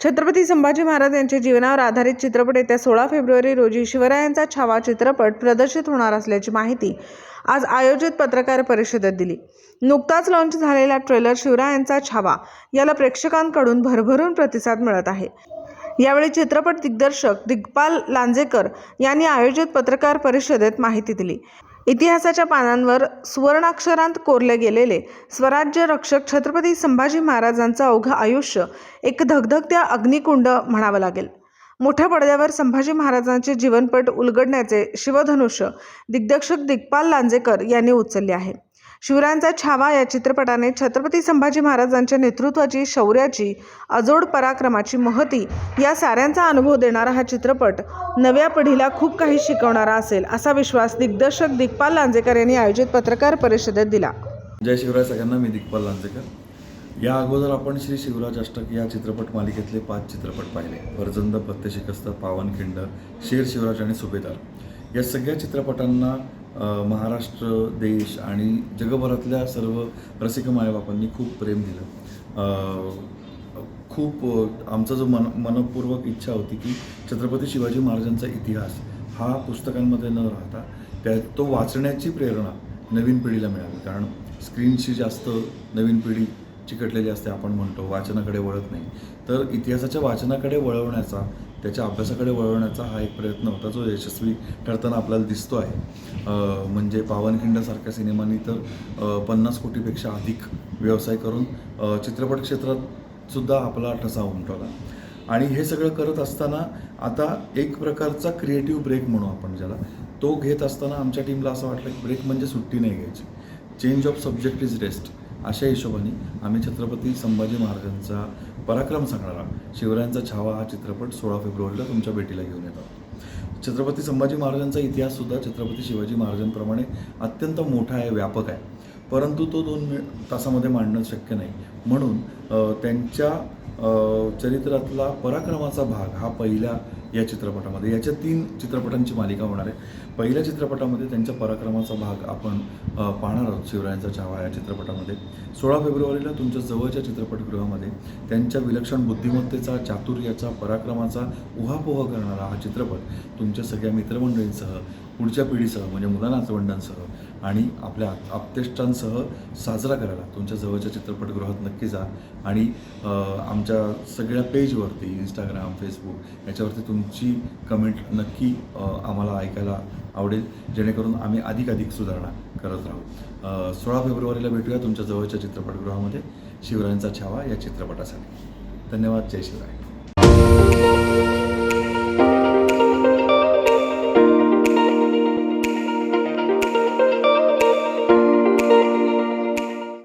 छत्रपती संभाजी महाराज यांच्या जीवनावर आधारित चित्रपट येत्या सोळा फेब्रुवारी रोजी शिवरायांचा छावा चित्रपट प्रदर्शित होणार असल्याची माहिती आज आयोजित पत्रकार परिषदेत दिली. नुकताच लॉन्च झालेला ट्रेलर शिवरायांचा छावा याला प्रेक्षकांकडून भरभरून प्रतिसाद मिळत आहे. यावेळी चित्रपट दिग्दर्शक दिग्पाल लांजेकर यांनी आयोजित पत्रकार परिषदेत माहिती दिली. इतिहासाच्या पानांवर सुवर्णाक्षरांत कोरले गेलेले स्वराज्य रक्षक छत्रपती संभाजी महाराजांचं अवघं आयुष्य एक धगधगत्या अग्निकुंड म्हणावं लागेल. मोठ्या पडद्यावर संभाजी महाराजांचे जीवनपट उलगडण्याचे शिवधनुष्य दिग्दर्शक दिग्पाल लांजेकर यांनी उचलले आहे. शिवरायांचा छावा या चित्रपटाने छत्रपती संभाजी महाराजांच्या नेतृत्वाची शौर्याची अजोड पराक्रमाची महती या साऱ्यांचा अनुभव देणारा हा चित्रपट नव्या पिढीला खूप काही शिकवणारा असेल असा विश्वास दिग्दर्शक दिग्पाल लांजेकर यांनी आयोजित पत्रकार परिषदेत दिला. जय शिवराय सगळ्यांना मी दिग्पाल लांजेकर. या अगोदर आपण श्री शिवराज अष्टक या चित्रपट मालिकेतले पाच चित्रपट पाहिले. वरजंद प्रत्यशिकस्त पावनखिंड शेर शिवराज आणि सुभेदार. या सगळ्या चित्रपटांना महाराष्ट्र देश आणि जगभरातल्या सर्व रसिक मायबापांनी खूप प्रेम दिलं. खूप आमचा जो मन मनपूर्वक इच्छा होती की छत्रपती शिवाजी महाराजांचा इतिहास हा पुस्तकांमध्ये न राहता त्या तो वाचण्याची प्रेरणा नवीन पिढीला मिळावी. कारण स्क्रीनशी जास्त नवीन पिढी चिकटलेली असते आपण म्हणतो वाचनाकडे वळत नाही. तर इतिहासाच्या वाचनाकडे वळवण्याचा त्याच्या अभ्यासाकडे वळवण्याचा हा एक प्रयत्न होता जो यशस्वी ठरताना आपल्याला दिसतो आहे. म्हणजे पावनखिंडासारख्या सिनेमांनी तर पन्नास कोटीपेक्षा अधिक व्यवसाय करून चित्रपट क्षेत्रात सुद्धा आपला ठसा उमटवला. आणि हे सगळं करत असताना आता एक प्रकारचा क्रिएटिव्ह ब्रेक म्हणू आपण ज्याला. तो घेत असताना आमच्या टीमला असं वाटलं की ब्रेक म्हणजे सुट्टी नाही घ्यायची. Change of subject is rest अशा हिशोबाने आम्ही छत्रपती संभाजी महाराजांचा पराक्रम सांगणारा शिवरायांचा छावा हा चित्रपट सोळा फेब्रुवारीला तुमच्या भेटीला घेऊन येतो. छत्रपती संभाजी महाराजांचा इतिहाससुद्धा छत्रपती शिवाजी महाराजांप्रमाणे अत्यंत मोठा आहे व्यापक आहे. परंतु तो दोन मि तासामध्ये मांडणं शक्य नाही. म्हणून त्यांच्या चरित्रातला पराक्रमाचा भाग हा पहिल्या या चित्रपटामध्ये. याच्या तीन चित्रपटांची मालिका होणार आहे. पहिल्या चित्रपटामध्ये त्यांच्या पराक्रमाचा भाग आपण पाहणार आहोत शिवरायांचा छावा या चित्रपटामध्ये. सोळा फेब्रुवारीला तुमच्या जवळच्या चित्रपटगृहामध्ये त्यांच्या विलक्षण बुद्धिमत्तेचा चातुर्याचा पराक्रमाचा उहापोह करणारा हा चित्रपट तुमच्या सगळ्या मित्रमंडळींसह पुढच्या पिढीसह म्हणजे मुलानाचवंडांसह आणि आपल्या आप्तेष्टांसह साजरा करायला तुमच्या जवळच्या चित्रपटगृहात नक्की जा. आणि आमच्या सगळ्या पेजवरती इंस्टाग्राम फेसबुक याच्यावरती तुमची कमेंट नक्की आम्हाला ऐकायला आवडेल जेणेकरून आम्ही अधिकाधिक सुधारणा करत राहू. सोळा फेब्रुवारीला भेटूया तुमच्या जवळच्या चित्रपटगृहामध्ये. शिवरायांचा छावा या चित्रपटासाठी. धन्यवाद. जय शिवराय.